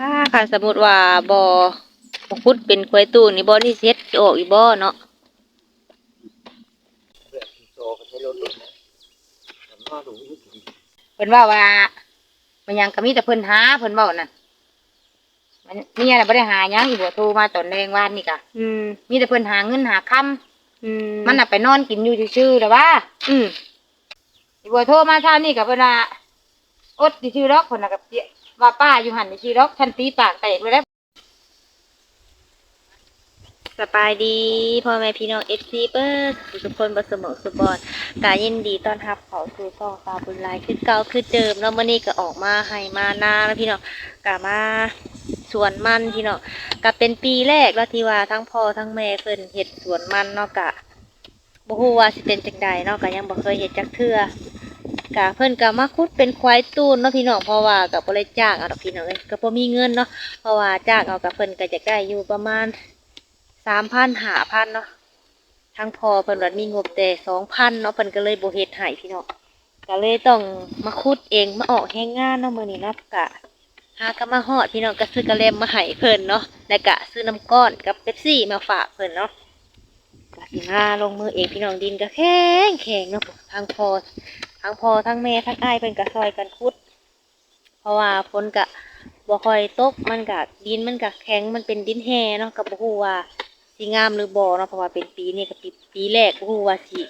ถ้าค่ะสมมติว่าบ่บ่พุดเป็นควายตู้นี่บ่นี่เฮ็ดออกอีบ่เนาะเพื่อนโตก็ใช้รถรถนะแต่มาดูวิธีเพิ่นว่าว่า มันยังก็มีแต่เพิ่นหาเพิ่นเว้านั่นมันเมียน่ะบ่ได้หาหยังอีบ่โทรมาตอนแรงวานนี่ก็อืมมีแต่เพิ่นหาเงินหาคำอืมมันน่ะไปนอนกินอยู่ซื่อๆแต่ว่า อืมอีบ่โทรมาเช้านี่ก็เพิ่นว่าอดซื่อๆดอกเพิ่นน่ะก็เสีย ว่าป้าอยู่หันซื่อๆดอกฉันตีปากแตกเลยแล้วสบายดีพ่อแม่พี่น้องเอฟซีเปิร์ทุกคนบสมองสุบอนกายินดีต้อนรับเขาสู่ช่องตาบุญหลายคือเก่าคือเดิมแล้วมื่อนี้ก็ออกมาให้มานาแล้วพี่น้องกามาสวนมันพี่น้องก็เป็นปีแรกแล้วที่ว่าทั้งพ่อทั้งแม่เพิ่นเฮ็ดสวนมันเนาะกะบ่ฮู้ว่าสิเป็นจังใดเนาะก็ยังบ่เคยเฮ็ดจักเทื่อ กะเพิ่นก็มาคุดเป็นควายตูนเนาะพี่น้องเพราะว่าก็บ่ได้จ้างเอาดอกพี่น้องเอ้ยก็บ่มีเงินเนาะเพราะว่าจ้างเอากับเพิ่นก็จะได้อยู่ประมาณสามพันหาพันเนาะทั้งพอเพิ่นว่ามีงบแต่สองพันเนาะเพิ่นก็เลยบ่เฮ็ดให้พี่น้องก็เลยต้องมาคุดเองมาออกแรงงานเนาะมื้อนี้เนาะกะหาก็มาฮอดพี่น้องก็ซื้อกระเลมมาให้เพิ่นเนาะแล้วก็ซื้อน้ำก้อนกับเป๊ปซี่มาฝากเพิ่นเนาะก็สิมาลงมือเองพี่น้องดินก็แข็งแข็งเนาะทั้งพอ ทั้งพอทั้งแม่ทั้งอ้ายเพิ่นก็ซอยกันคุด เพราะว่าฝนก็บ่ค่อยตกมันก็ดินมันก็แข็งมันเป็นดินแห่เนาะก็บ่ฮู้ว่าสิงามหรือบ่เนาะเพราะว่าเป็นปีนี้ก็ปีปีแรกบ่ฮู้ว่าสิ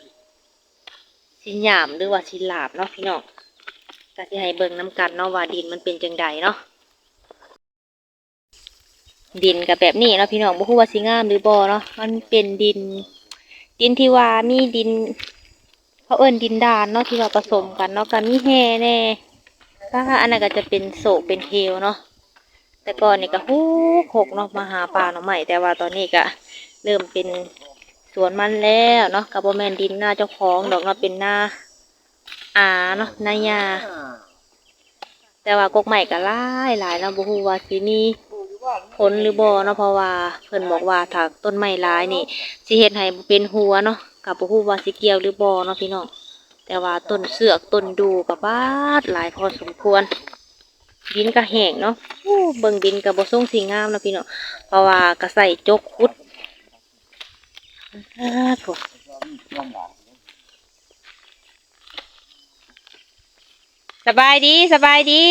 สิหยามหรือว่าสิหลาบเนาะพี่น้องก็สิให้เบิ่งนํกันเนาะว่าดินมันเป็นจังใดเนาะดินก็แบบนี้เนาะพี่น้องบ่ฮู้ว่าสิงามหรือบ่เนาะมันเป็นดิน ดินที่ว่ามีดิน เขาเอิ้นดินดานเนาะที่ว่าผสมกันเนาะก็มีแห่แน่ถ้าอันนั้นก็จะเป็นโศกเป็นเฮวเนาะแต่ก่อนนี่ก็ฮู้หกเนาะมาหาปลาหน่อใหม่แต่ว่าตอนนี้ก็เริ่มเป็นสวนมันแล้วเนาะกับโบแมนดินหน้าเจ้าของดอกเนาะเป็นหน้าอาเนาะหน้ายาแต่ว่ากกใหม่ก็หลายหลายเนาะบ่ฮู้ว่าสิมีผลหรือบ่เนาะเพราะว่าเพิ่นบอกว่าถ้าต้นไม้หลายนี่สิเฮ็ดให้เป็นหัวเนาะ ก็บ่ฮู้ว่าสิเกี่ยวหรือบ่เนาะพี่น้องแต่ว่าต้นเสือกต้นดูก็บาดหลายพอสมควร ดินก็แห้งเนาะอู้เบิ่งดินก็บ่ทรงสีงามเนาะพี่น้องเพราะว่าก็ใส่จกขุดอ่าโถสบายดีสบายดี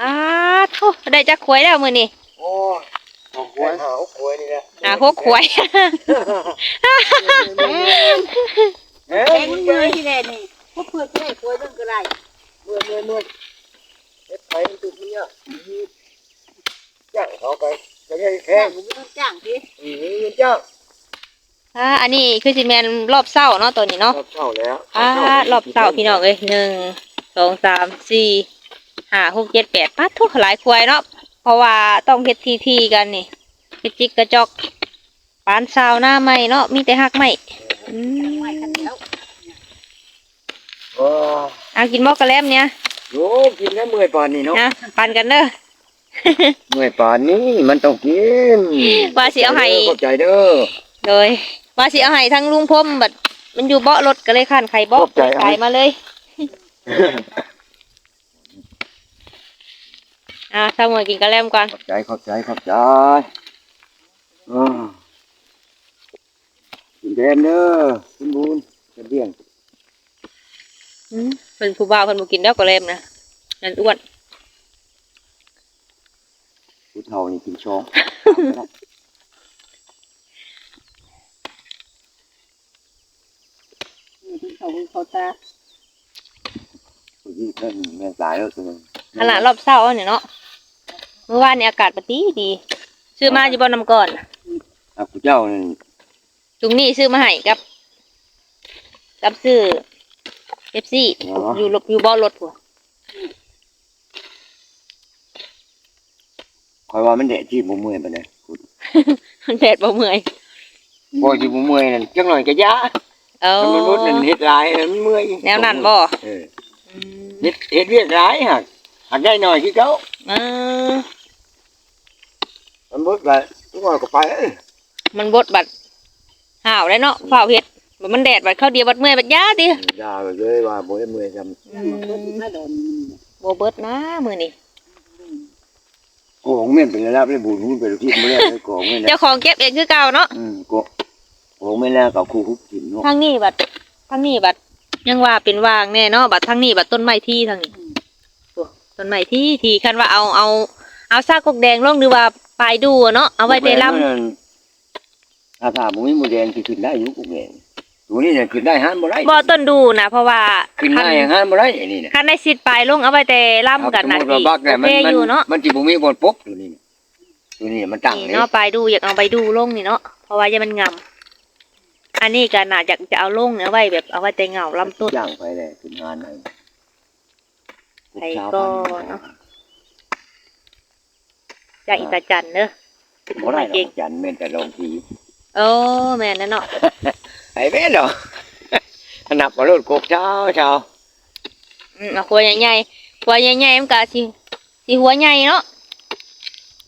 อ่าโถได้จักขวยแล้วมือนี่โอ้หกขวยหาหกขวยนี่แหละ อ่าหกขวยเฮ้ยเมื่อยที่แรกนี่พวกเพื่อนจะได้ควยเรื่องอะไรเมื่อยเมื่อยเมื่อยเฮ็ดไปมันตุกเนี่ยจ้างเขาไปจะได้แค่จ้างจ้างดิอือเนจ้างอ่าอันนี้คือสิแมนรอบเศร้าเนาะตัวนี้เนาะรอบเช่าแล้วอ่ารอบเศร้าพี่น้องเอ้ยหนึ่งสองสามสี่ห้าหกเจ็ดแปดปัดทุกหลายควายเนาะเพราะว่าต้องเฮ็ดทีทีกันนี่ เฮ็ดจิกกระจอกปานซาวหน้าใหม่เนาะมีแต่หักใหม่อืมไม่คันเดียวโอ้เอากินบอกกระแลมเนี่ยโหกินแล้วเมื่อยปานนี้เนาะนะปันกันเด้อเมื่อยปานนี้มันต้องกินว่าสิเอาให้ขอบใจเด้อโดยว่าสิเอาให้ทั้งลุงพรมบัดมันอยู่เบาะรถก็เลยขันไข่เบาะขอบใจเอาขายมาเลยอ่าถ้ามือกินกระแลมก่อนขอบใจขอบใจขอบใจอ่า กินแดนเด้อคุณบุญจะเลี้ยงอืมเพิ่นผู้บ่าวเพิ่นบ่กินแล้วกระแลมนะนั่นอ้วนผู้เฒ่านี่กินช้องเขาเขาตาผู้ที่เพิ่นแม่นตายแล้วตัวนึงขนาดรอบเช้าเนี่ยเนาะเมื่อวานนี่อากาศปฏิดี ซื้อมาอยู่บ่น้ำก่อน อะผู้เจ้านี่จุงนี่ซื้อมาให้กับ กับซื้อเอฟซีอยู่รถอยู่เบ่อรถผัวคอยว่ามันแดดที่บ่เมื่อยปานใดมันแดดบ่เมื่อยบ่สิบ่เมื่อยนั่นจักหน่อยก็ยาเอามันมนุษย์นั่นเฮ็ดหลายมันเมื่อยแนวนั้นบ่เอออืมเฮ็ดเฮ็ดเวียกหลายหักหักได้หน่อยคือเขาเออมันบ่ก็ทุกคนก็ไปเอ้ย มันบดบัดห่าวได้เนาะเฝ้าวเฮ็ดบัดมันแดดบัดเข้าเดียวบัดเมื่อยบัดยาดิด่าไปเลยว่าบ่ได้เมื่อยจำอืคนมมาโดนบ่เบิดนะมื้อนี้โกงแม่นเป็นระดับเลยบุญหุ้นเป็นที่ไม่ได้เลยโกงแม่นนะเจ้าของเก็บเองคือเก่าเนาะอืมโกงโกงแม่นแล้วกับครูคุกกินเนาะทางนี้บัดทางนี้บัดยังว่าเป็นวางแน่เนาะบัดทางนี้บัดต้นไม้ที่ทางนี้โอ้ต้นไม้ที่ที่คันว่าเอาเอาเอาซากกกแดงลงหรือว่าปลายดูอะเนาะเอาไว้ในลำ ถ้าถ้าบ่มีหมูแดงสิขึ้นได้อยู่กูแม่นตัวนี้เนี่ยขึ้นได้หันบ่ได้บ่ต้นดูนะเพราะว่าขึ้นคัได้หันบ่ได้อันนี้น่ะคันได้สิทธิ์ปลายลงเอาไว้แต่ลำกันนะนะสมมุติว่าบักเนี่ยโอมันเคมันอยู่เนาะมันสิบ่มีบนปกตัวนี้น่ะตัวนี้มันตั้งนี่นี่เนาะปลายดูอยากเอาไปดูลงนี่เนาะเพราะว่าอย่ามันงำอันนี้ก็น่าจะจะเอาลงเนี่ยเอาไว้แบบเอาไว้แต่เงาลำต้นย่างไปเลยขึ้นหานให้ไปก่อนเนาะจากอิตาจันเนอะบ่ได้หรเก่องกจันแม่นแต่ลงที โอ้แม่นนั่นเนาะไอ้แม่นเหรอนับมารถกบเช้าเช้าอืมเอาหัวใหญ่ๆหัวใหญ่ๆมันก็สิสิหัวใหญ่เนาะ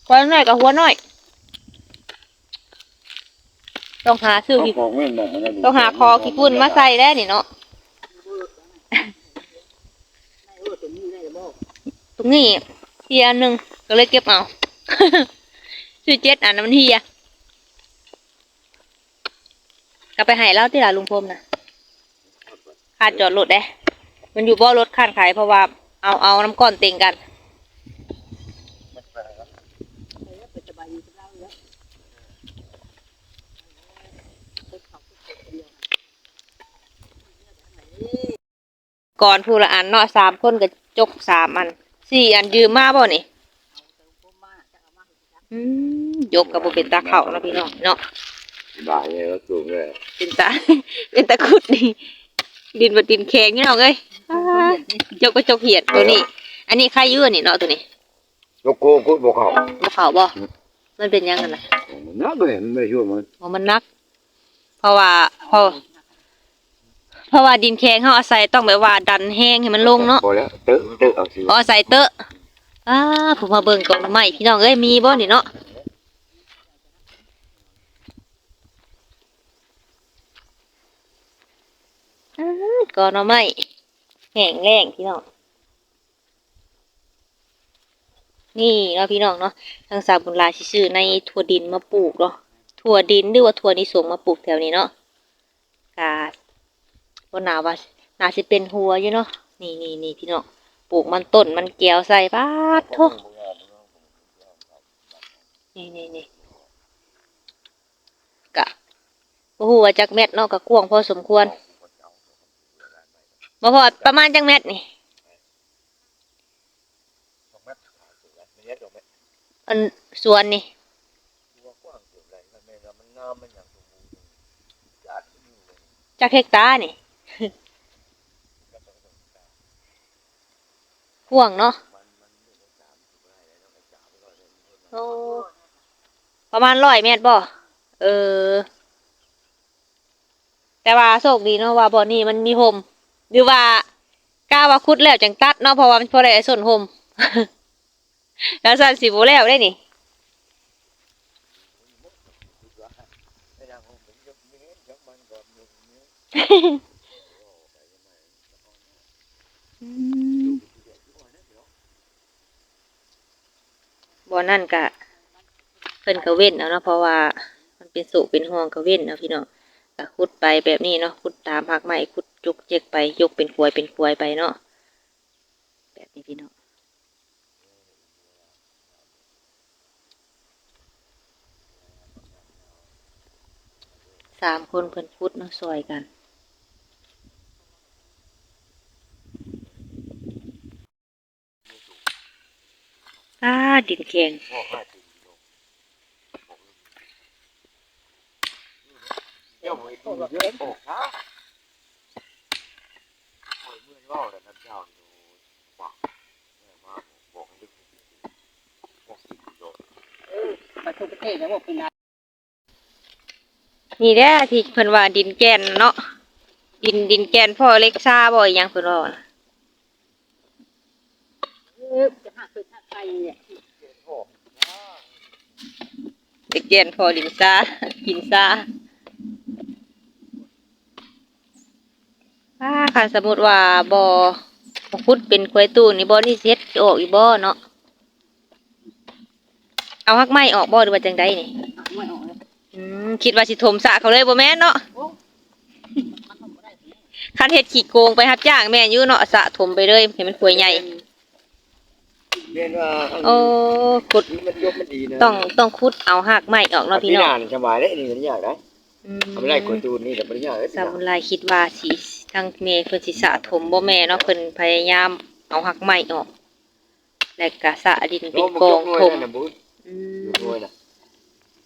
หัวน้อยกับหัวน้อย ต้องหาซื้อเอาขี้ของแม่นบอกนะต้องหาคอขี้ฝุ่นมาใส่แล้วนี่เนาะในโอ้ตัวนี้ได้บ่ตรงนี้เฮียหนึ่งก็เลยเก็บเอา ซื้อเจ็ดอันนั้นมันเฮีย กลับไปให้แล้วที่หลานลุงพรมนะค่าจอดรถเด้ มันอยู่บ่อรถคันขายเพราะว่าเอาเอาน้ำก้อนเต็งกันก่อนผู้ละอันเนาะสามคนก็จกสามอันสี่อันยืมมาบ่นี่ยกกับบ่เป็นตาเข่าเนาะพี่น้องเนาะ บ่ายเนี่ยก็สูงเลยเป็นตาเป็นตาขุดนี่ดินบ่ดินแข็งนี่น้องเอ้ยอ้ายกก็จกเหียดตัวนี้ อันนี้ใครยื่นนี่เนาะตัวนี้ลูกโกกุดบ่เขาบ่เขาบ่มันเป็นยังไงล่ะมันนักเลยมันไม่ช่วยมันว่ามันนัก เพราะว่าเพราะเพราะว่าดินแข็งเฮาอาศัยต้องแบบว่าดันแห้งให้มันลงเนาะพอแล้วเตอะเตอะเอาสิอ๋อใส่เตอะอ้าผมมาเบิ่งกล่องใหม่พี่น้องเอ้ยมีบ่นี่เนาะอ้า ก่อนเอาใหม่แห้งแรงพี่น้องนี่เนาะพี่น้องเนาะทางสาวบุญลายสิซื้อในถั่วดินมาปลูกเนาะถั่วดินหรือว่าถั่วนิสงมาปลูกแถวนี้เนาะกาบ่น่าว่าน่าสิเป็นหัวอยู่เนาะนี่นี่นี่พี่น้องปลูกมันต้นมันเกลียวใส่บาดโทนี่นี่นี่กะโอ้โหว่าจักเม็ดเนาะกะกวงพอสมควร มาพอประมาณจักเม็ดนี่อันสวนนี่จักเฮกตาร์นี่กวงเนาะโอ้ประมาณร้อยเมตรบ่เออ แต่ว่าโชคดีเนาะว่าบ่อนี่มันมีห่ม หรือว่ากล้าว่าคุดแล้วจังตัดเนาะเพราะว่ามันพอได้ส่วนห่มแล้วสันสิบแล้วได้นี่บ่อนั่นกะเพิ่นก็เว้นเอาเนาะเพราะว่ามันเป็นสุเป็นห้องก็เว้นเอาพี่เน้องก็ขุดไปแบบนี้เนาะขุดตามหักไม้ขุด จุกเจกไป ยกเป็นควยเป็นควยไปเนาะแบบนี้พี่เน้องสามคนเพิ่นขุดเนาะซอยกันอ้าดินแข็งเดี๋ยวผมเอาเยอะโอ้ ฮะโอ้ยเมื่อยาแล้วนะเจ้าอยู่ว่าแม่มาบอกให้ลึกบอกสิโยประตูประเทศแล้วบ่เป็นไรนี่แหละที่เพิ่นว่าดินแกนเนาะดินดินแกนพ่อเล็กซาบ่อยยังเพิ่นว่าจะหักคือหักไปเนี่ยด็กแกนพ่อดินซากินซา ถ้าคันสมมุติว่าบ่บ่ขุดเป็นกล้วยตู้นี่บ่นี่สิเฮ็ดออกอีบ่เนาะเอาหักไม้ออกบ่หรือว่าจังไดนี่เอาไม่ออกเลยอืมคิดว่าสิถมสระเขาเลยบ่แม่นเนาะโอ้มันทำบ่ได้สิคันเฮ็ดขี้โกงไปรับจ้างแม่นอยู่เนาะสระถมไปเลยให้มันขวยใหญ่เรียนว่าโอ้ขุดมันยกมันดีนะต้องต้องขุดเอาหักไม้ออกเนาะพี่น้องนสบายเลยนี่มันยากได้อืม ทำได้กดตูนนี่แต่มันยากเลยซาบุไรคิดว่าสิ ทางเมย์เพิ่นสิสระถมบ่แม่เนาะเพิ่นพยายามเอาหักไม้ออก แล้วก็สระดินเป็นกองถมนะบุ้ยอืดูมด้วยนะ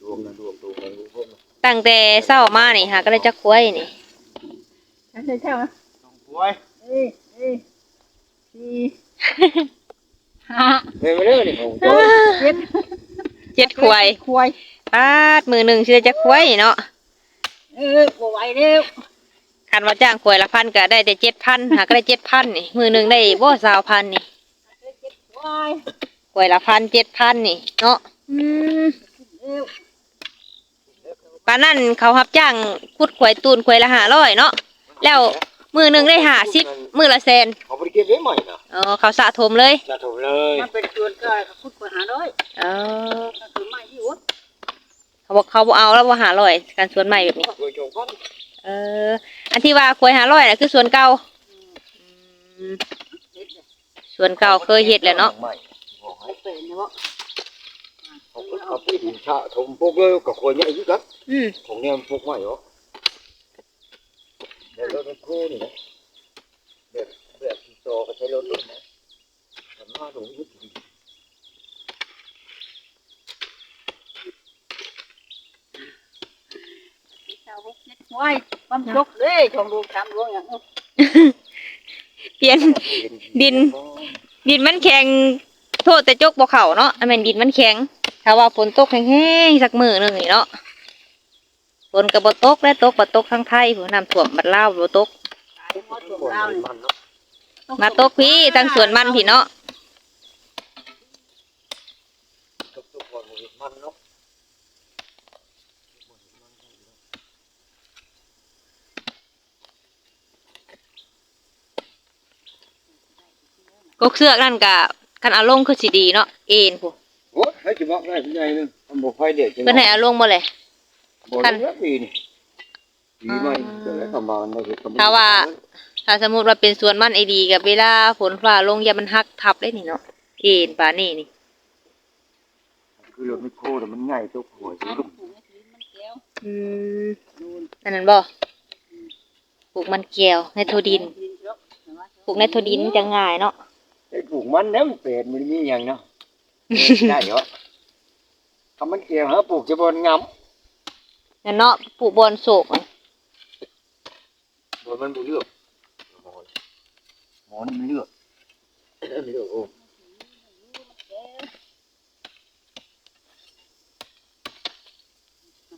ดวงนะดวงดวงนะดวงนะตั้งแต่เช้ามานี่หาก็ได้จักควยนี่ใช่ใช่ไหมต้องป่วยเอ้ยเอ้ยสี่ห้าเฮ้ยมาเด้อนี่ผมเจ็ดเจ็ดควยควายปาดมือหนึงสิได้จักควยเนาะเออบ่ไหวแล้ว คันว่าจ้างควยละพันก็ได้แต่7,000หาก็ได้7,000นี่ มือหนึงได้บ่20,000นี่เจ็ดควายควยละพัน7,000นี่ เนาะอืมเร็วปานนั้นเขารับจ้างขุดควยตูนควยละ500เนาะแล้วมือหนึงได้50มือละแสนเขาบริเก็บไว้ใหม่นะอ๋อเขาสะถมเลยจะถูกเลยมันเป็นส่วนก็คุดไปหาร้อยเออก็คือไม้ที่อุดเขาบอกเขาบ่เอาแล้วว่าหาร้อยการสวนใหม่แบบนี้คุยจงพัน เออ อันที่ว่าควยหาร้อยน่ะคือสวนเก่าอืมเจ็ดเลยสวนเก่าเคยเฮ็ดแหล้วเนาะใหม่บอกให้เขาเป็นนะวะเขาก็เอาไปดินชะถมพวกเลยกับคนเนี่ยอายุครับอืมของเนี่ยพวกใหม่เหรอเดี๋ยวรถมันคู่นี่นะแบบแบบที่โตก็ใช้รถรุ่นนะแต่มาตรงนี้เจ้าเจ็ดค วายความจกเลยชมดูทำดวงอย่างนี้เปลี่ยนดิน ดินมันแข็ง โทษแต่จกบ่เขาเนาะอันแมนดินมันแข็ง ถ้าว่าฝนตกแห้งๆสักมือหนึ่งนี่เนาะฝนก็บ่ตกและตกบ่ตกทางไทยผู้นำท่วมบัดลาบตกตายหมามันพี่เนาะมาตกพี่ทางสวนมันพี่เนาะ ทุกทุกคนมันเนาะกกเสือกนั่นก็คันเอาลงคือสิดีเนาะเอ็นผู้โอ้ยให้จะบอกได้ที่ไหนนึงมันบอกไฟเด็ดจังเพิ่นให้เอาลงบ่เลยบอกเลยปีนี่ปีใหม่เกิดแล้วก็มาในเหตุการณ์ถ้าว่า ถ้าสมมุติว่าเป็นสวนมันไอดีกับเวลาฝนฟ้าลงอย่ามันหักทับได้นี่เนาะเอ็นป่านนี้นี่คือรถไม่โค้แต่มันง่ายทุกหัวเอาลุ่มปลูกให้มันแก้วอืมนูนอันนั้นบ่ปลูกมันแก้วในโทดินดินเยอะเห็นไหมปลูกในโทดินจะง่ายเนาะ ไอ้ปลูกมันเนี่ยมันเป็ดมันมีอย่างเนาะได้เหรอทำมันเกี่ยวฮะปลูกจะบนงนั่นเนาะปลูกบอนโศกอะำบนมันบุเลือกหมอนมันเลือกไม่เลือกโอ้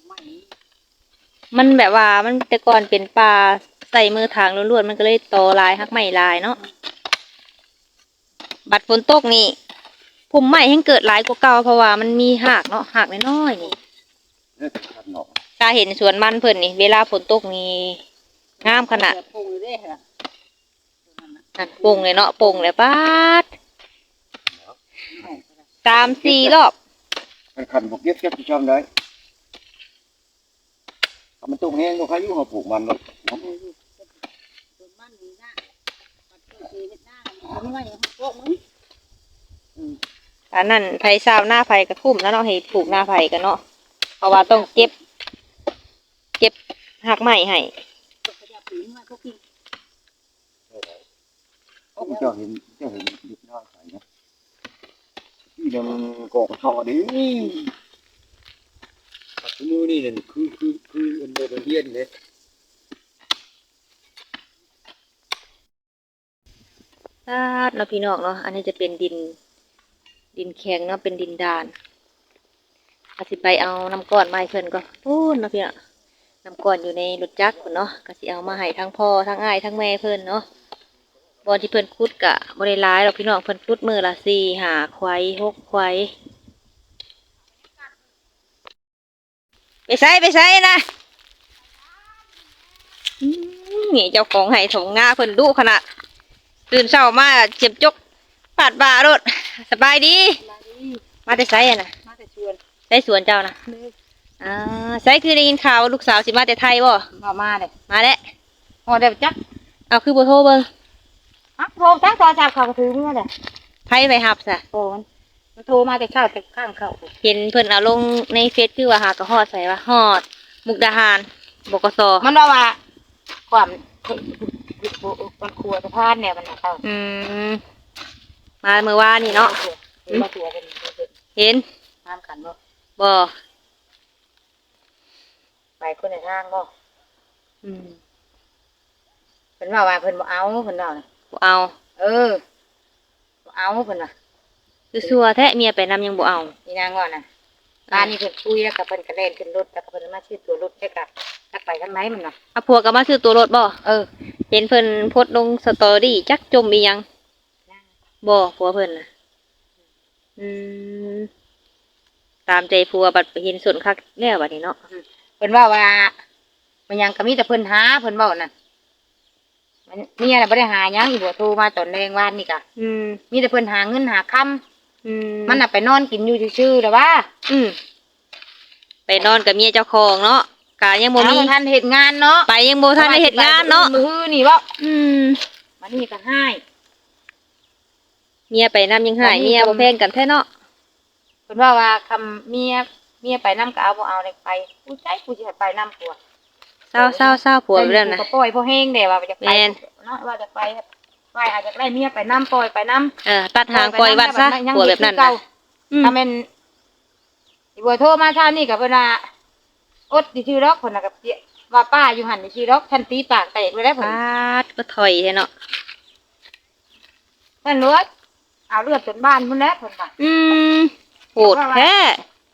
ไม่มันแบบว่ามันแต่ก่อนเป็นป่าใส่มือทางล้วนๆมันก็เลยโตลายหักใหม่ลายเนาะ บัดฝนตกนี่พุ่มไม้ให้เกิดหลายกว่าเก่าเพราะว่ามันมีหากเนาะหากน้อยๆนี่เนี่ยขัดหนอกตาเห็นสวนมันเพิ่นนี่ เวลาฝนตกนี่งามขนาดปลูกเลยเหรอนั่นปรุงเลยเนาะปรุงเลยป้าดสามสี่รอบมันขัดบกเย็บเย็บที่ชอบได้มันตรงนี้ลูกค้ายุ่งเขาปลูกมันหรอกส่วนมันมีหน้าปัดตัว เองหน้ามันไม่พวกมึงอันนั้นไผ่ซาวหน้าไผ่กระคุ้มแล้วเนาะให้ปลูกหน้าไผ่กันเนาะเพราะว่าต้องเก็บ เก็บหักใหม่ให้ก็จะปีนมาพวกพี่เขาเจ้าเห็นเจ้าเห็นดิบหน้าใสนะที่เดิมกอกทอดิปัดมือนี่เนี่ยคือคือคืออันเดียวเย็นเลย ซาดเนาะพี่น้องเนาะ อันนี้จะเป็นดิน ดินแข็งเนาะ เป็นดินดานกสิไปเอาน้ำก้อนมาเพิ่นก็พูนเนาะพี่เนาะน้ำก้อนอยู่ในรถจักรพุ่นเนาะกสิเอามาให้ทั้งพ่อทั้งอ้ายทั้งแม่เพิ่นเนาะบอนที่เพิ่นคุดกะบ่ได้หลายหรอกพี่น้องเพิ่นคุดมือละสี่หาควายหกควายไปใส่ไปใส่นะนี่เจ้าของไห้ถงงาเพิ่นดุขนาด ตื่นเช้ามาเจ็บจกปาดบ่ารถสบายดี มาดีมาแต่ไสอะนะมาแต่ชวนได้สวนเจ้านะอ่าใช่คือได้ยินข่าวว่าลูกสาวสิมาแต่ไทยบ่มามาเลยมาแล้วพอเดี๋ยวจักเอาคือบ่โทรเบิ่งอะโทรจักโทรศัพท์เขาก็ถือมาเลยไผไปหับซะโอ้มันมันโทรมาแต่เช้าแต่ข้างเขาเห็นเพิ่นเอาลงในเฟซคือว่าหากระฮอดใส่ว่าฮอด มุกดาหารบกสมันว่าว่าความ มันครัวสะพานเนี่ยมันเอาอืมมาเมื่อวานนี่เนาะมาตัวกันเห็นน้ำกันบ่บ่ไปคนในทางบ่อืมเพิ่นว่าว่าเพิ่นบ่เอาเพิ่นว่าน่ะบ่เอา เออบ่เอาเพิ่นว่าคือซัวแท้เมียไปนำยังบ่เอาอีนางว่าน่ะร้านนี้เพิ่นคุยแล้วก็เพิ่นก็เล่นขึ้นรถแล้วก็เพิ่นมาชื่อตัวรถแล้วก็ จักไปทางไหนมันน่ะเอาผัวก็มาซื้อตัวรถบ่เออ เห็นเพิ่นโพสต์ลงสตอรี่จักจมอีหยังบ่ผัวเพิ่นน่ะ อืมตามใจผัวบัดไปเห็นส่วนคักแล้วบัดนี้เนาะเพิ่นว่าว่า มันยังก็มีแต่เพิ่นหาเพิ่นเว้านั่นมันเมียน่ะบ่ได้หาหยังอีบ่โทรมาตอนแรงวานนี่ก็อืมมีแต่เพิ่นหาเงินหาค่ำอืมมันน่ะไปนอนกินอยู่ซื่อๆแต่ว่า อืมไปนอนกับเมียเจ้าของเนาะ กะยังบ่มีเอาทันเฮ็ดงานเนาะไปยังบ่ทันได้เฮ็ดงานเนาะมือนี่เว้าอืมมันนี่ก็ให้เมียไปนำยังหายตอนนี้เมียก็บ่แพงกันแท้เนาะเพิ่นว่าว่าคำเมียเมียไปนํก็เอาบ่เอาได้ไปกูใจกูสิให้ไปนํผัวเศร้าเศร้าเศร้าผัวไปแล้วกูนะก็ปล่อยพอแห้งเด้ว่าจะไปแม่นเนาะว่าจะไปไปอาจจะได้เมียไปนํปล่อยไปนํเออตัดหางปล่อยวัดซะผัวแบบนั้นนะอืมถ้าแม่นอีบัวโทรมาเช้านี่ก็เพิ่นว่า อดดิชื่อรอกเพิ่นน่ะก็เสียว่าป้าอยู่หั่นดิชื่อรอกท่านตีปากแตกเลยได้เพิ่นปาดก็ถอยแท้เนาะท่านเลือดเอาเลือดจนบ้านพุ่นแล้วเพิ่นว่าอืมโหดแท้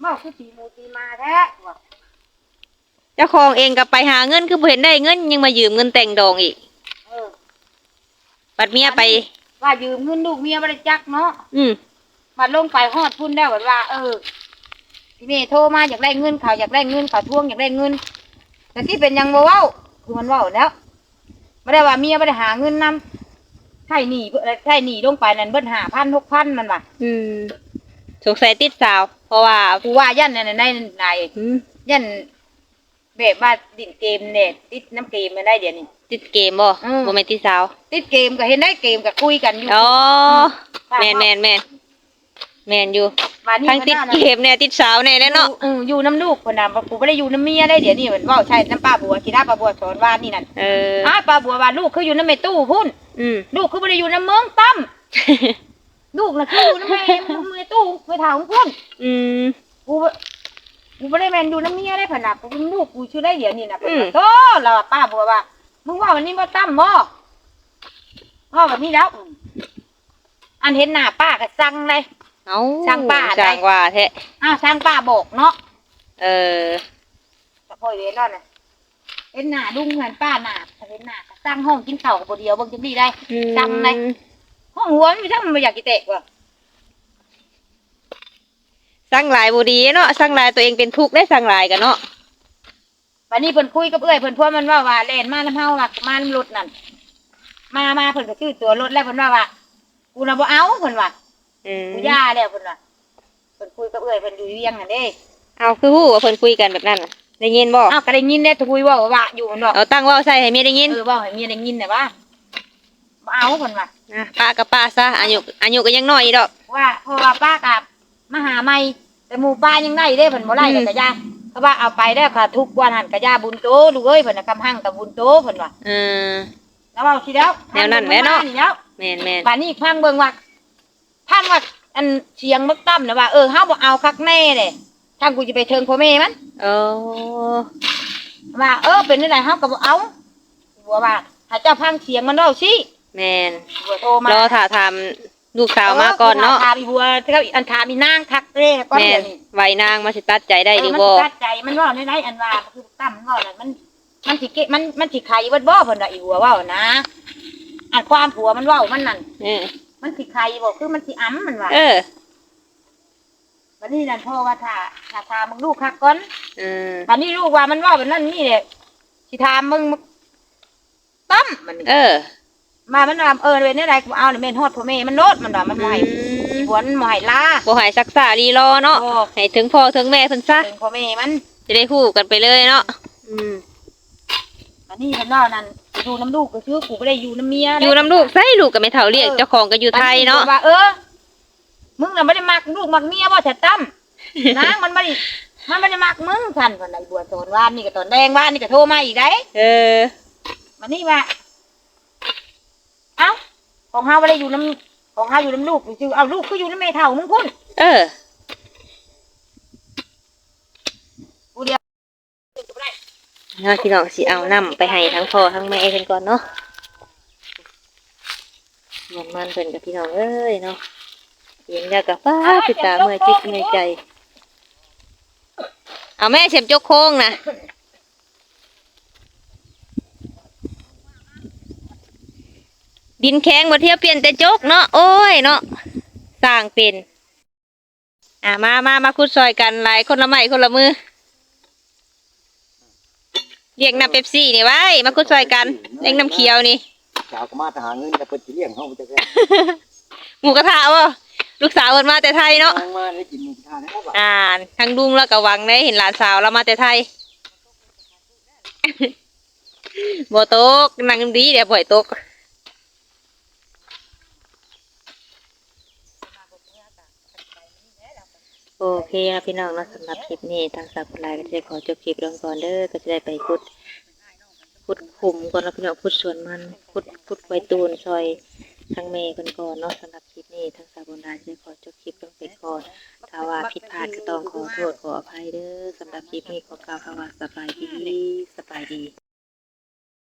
เมาคือตีหมูตีมาแท้ว่ะเจ้าของเองก็ไปหาเงินคือบ่เห็นได้เงินยังมายืมเงินแต่งดองอีกเออบัดเมียไป ว่ายืมเงินลูกเมียบ่ได้จักเนาะอืมบัดลงไปฮอดพุ่นแล้วบัดว่า เออ พี่เมย์โทรมาอยากได้เงินเขาอยากได้เงินเขาทวงอยากได้เงิน แต่ที่เป็นหยังบ่เว้าคือมันเว้าแล้วไม่ได้ว่าเมียไม่ได้หาเงินนำใช่หนีเบิดใช่หนีลงไปนั่นเบิ้หาพันหกพันมันว่ะอืมสงสัยติดสาว เพราะว่ากูว่ายันนั่นนะในในอืมยันแบบว่าดินเกมเนี่ยติดน้ำเกมมาได้เดี๋ยวนี้ติดเกมบ่อืมบ่แม่นติดสาว ติดเกมก็เห็นได้เกมก็คุยกันอยู่อ๋อแม่นแม่นแม่น แม่นอยู่มานี่ทั้งติดมันเกน่ะมเนี่ยติดสาวแน่แล้วเนาะอยู่อืมอยู่น้ำลูกคนน่ะกูไม่ได้อยู่น้ำเมียได้เดี๋ยวนี้เหมือนว่าใช่น้ำป้าบัวกีฬาป้าบัวสอนว่านี่นั่นเอออ้าป้าบัวว่าลูกคืออยู่น้ำเมตู้พุ่นอืมลูกคือไม่ได้อยู่น้ำเมืองตั้มลูกน่ะคืออยู่น้ำเมเมตู้ไปถามพุ่นอืมกูกูไม่ได้แมนอยู่น้ำเมียได้ผนักกูเป็นลูกกูชื่อได้เดี๋ยวนี้นะอืมโตเราอะป้าบัวว่ามึงว่าวันนี้มาตั้มบ่พ่อแบบนี้แล้วอืมอันเห็นหน้าป้าก็สั่งเลย เอ้าช่างป้าได้ ช่างว่าแท้อ้าวสั่งป้าบอกเนาะเออแต่พ่อเห็นแล้วนะเห็นหน้าลุงเหมือนป้าหน้าแต่เห็นหน้าก็สั่งห้องกินข้าวกับเดียวเบางจังดีได้อืมจำเลย ห้องหัวมันไม่ใช่มันไม่อยากกินเตะว่ะสร้างหลายบ่ดีเนาะสร้างหลายตัวเองเป็นทุกข์ได้สร้างหลายกันเนาะวันนี้เพิ่นคุยกับเอื้อยเพิ่นพวกมันว่าว่าเล่นมาน้ำเฮาว่ามาน้ำรถนั่นมามาเพิ่นก็ชื่อตัวรถแล้วเพิ่นว่าว่ากูน่ะบ่เอาเพิ่นว่า อืมกูย่าแล้วเพิ่นว่าเพิ่นคุยกับเอื้อยเพิ่นอยู่เวียงนั่นเด้เอาคือฮู้ว่าเพิ่นคุยกันแบบนั้นน่ะได้ยินบ่อ้าวก็ได้ยินได้ทุกคุยเว่าว่าอยู่มันบอกเอาตั้งเว้าใส่ให้เมียได้ยินเออเว่าให้เมียได้ยินน่ะว่าบ่เอาเพิ่นว่านะป้ากับป้าซะอายุอายุก็ยังน้อยอยู่ดอก ว่าเพราะว่าป้ากับมาหาใหม่แต่หมู่ป้ายังได้เด้เพิ่นบ่ไล่อืมแต่ก็ย่าเขาว่าเอาไปได้อค่ะทุกวันหันก็ย่าบุญโตลูกเอ้ยเพิ่นน่ะกำหังกับบุญโตเพิ่นว่าเออ แล้วเว้าทีแล้วแนวนั้นแหละเนาะนี่แล้วแม่นแม่น ป่านนี้พังเบิ่งว่า ท่านว่าอันเสียงมึกตั้มนะว่าเออเฮาบ่เอาคักแน่เด้ทางกูจะไปเชิงพ่อแม่มันโอ้ว่าเออเป็นจังไดเฮาก็บ่เอาบัวว่าถ้าเจ้าพังเสียงมันเว้าสิแม่นบัวโทรมารอถ่าทำลูกสาวมาก่อนเนาะถามอีบัวเท่าอันถามอีนางคักเด้ก่อนแม่เดี๋นยวนี้ไว้นางมาสิตัดใจได้หรือเออมันบ่สิตัดใจมันเว่าในไหนอันว่าคือตั้มมันเว่านั่นมันมันสิเกะมันมันสิไข่เบิดบ่เพิ่นว่าอีบัวเว้านะอันความผัวมันเว้ามันนั่นเออ มันสิไข่บ่คือมันสิอ้ํมันว่าเออวันนี้นั่นพ่อว่าถ้าถ้าถามมึงลูกคักก่อนเออวันนี้ลูกว่ามันเว่าแบบนั้นนี่แหละสิถามมึงมึงตั้มมันนี่เออ มามันว่าเออเป็นอะไรกูเอาเนี่ยเมนฮอดพ่อแม่มันโลดมันว่ามันไหวอืมสิบวนหมอยลาบ่ให้ซักษารีรอเนาะโอ้ให้ถึงพ่อถึงแม่เพิ่นซะถึงพ่อแม่มัน จะได้ฮู้กันไปเลยเนาะ อืมอันนี้เพิ่นว่านั่น อยู่น้ำลูกก็คือกูบ่ได้อยู่น้ำเมียอยู่นํลูกใส่ลูกก็ไม่เท่าเรียกเจ้าของก็อยู่ไทยเนาะพิ่ว่าเออ มึงน่ะไม่ได้มักลูกมักเมียบ่แต่ตั้มนางมันไม่ได้มันไม่ได้มักมึงท่านคนไหนบัวโซนว่านนี่ก็ตอนแดงว่านนี่ก็โทรมาอีกได้เออมันนี่ว่าเอ้าของเฮาบ่ได้อยู่น้ำของเฮาอยู่น้ำลูกอยู่เอาลูกคืออยู่น้ำแม่เฒ่ามึงพุ่นเออ กูเดียว เนาะพี่น้องสิเอานํไปให้ทั้งพ่อทั้งแม่เพิ่นก่อนเนาะมันมันเพิ่นกับพี่น้องเอ้ยเนาะเห็นแล้วก็ฟ้าปิดตาเมื่อยจิตเมื่อใจ เอาแม่เสียบจกโค้งนะดินแข็งบ่เที่ยวเปลี่ยนแต่จกเนาะโอ้ยเนาะสร้างเป็น อะมามามาคุดซอยกันหลายคนละไม้คนละมือ เรียกน้ำเป๊ปซี่นี่ไว้มาคุดซอยกันเรียกน้ำเขียวนี่สาวก็มาทหารเงินแต่เพิ่นสิเลี้ยงเฮาจังได๋หมูกระทะวะลูกสาวเพิ่นมาแต่ไทยเนาะทางมาได้กินหมูกระทะแล้วบ่อ่านทั้งดุงแล้วก็หวังได้เห็นหลานสาวเรามาแต่ไทยบ่ตกนั่งดีเดี๋ยวปล่อยตก โอเคนะพี่น้องเนาะสำหรับคลิปนี้ทางสาวคนไลน์ก็จะขอจบคลิปลงก่อนเด้อก็จะได้ไปพุดพุดขุมก่อนนะพี่น้องพุดสวนมันพุดพุดไว้ตูนซอยทางเมย์กันก่อนเนาะสำหรับคลิปนี้ทางสาวคนไลน์จะขอจบคลิปลงไปก่อนถ้าว่าผิดพลาดก็ต้องขอโทษขออภัยเด้อสำหรับคลิปนี้ขอกล่าวคำว่าสบายดีสบายดี